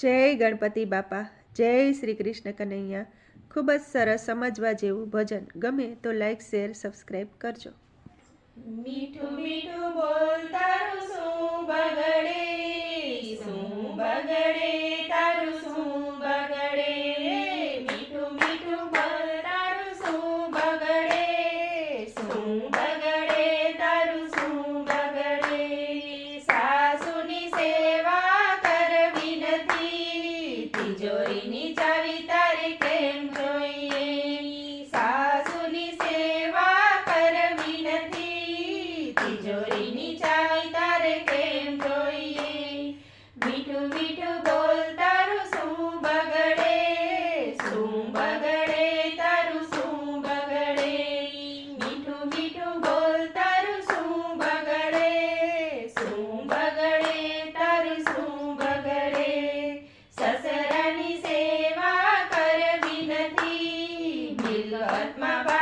જય ગણપતિ બાપા, જય શ્રી કૃષ્ણ કનૈયા. ખૂબ જ સરસ સમજવા જેવું ભજન. ગમે તો લાઈક શેર સબસ્ક્રાઈબ કરજો. મીઠું મીઠું બોલ શું બગડે. silver at my back.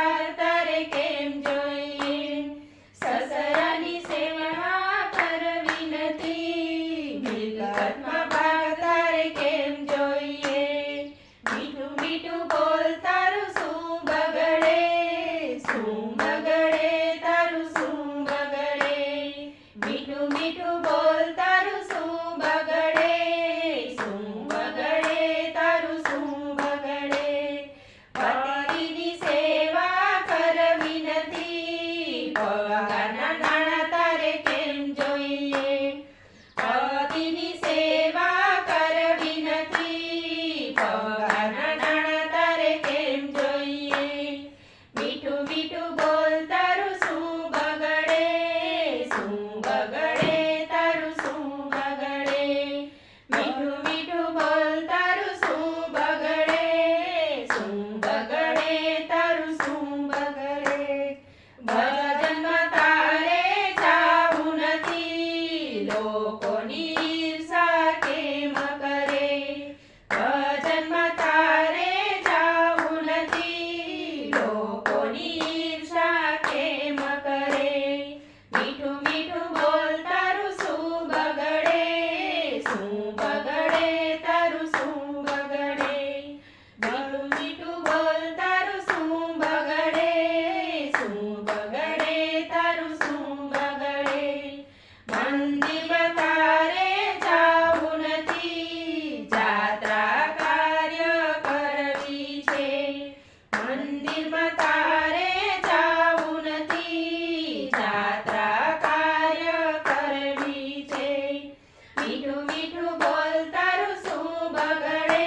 મીઠું બોલ, તારું શું બગડે?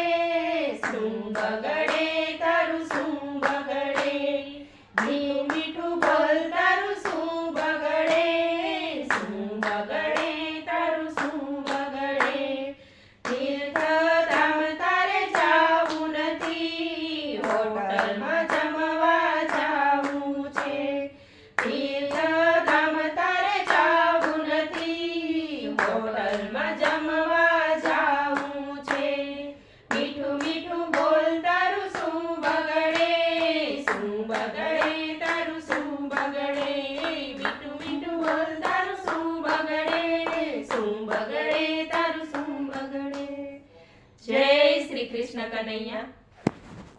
શું બગડે? તારું શું બગડે? મીઠું મીઠું બોલ, તારું શું બગડે? શું બગડે? તારું શું બગડે? તીર્થધામ તારે જાવું હોટલમાં જમવા જાવું છે. તીર્થધામ તારે જાવું હોટલમાં કૃષ્ણ કનૈયા.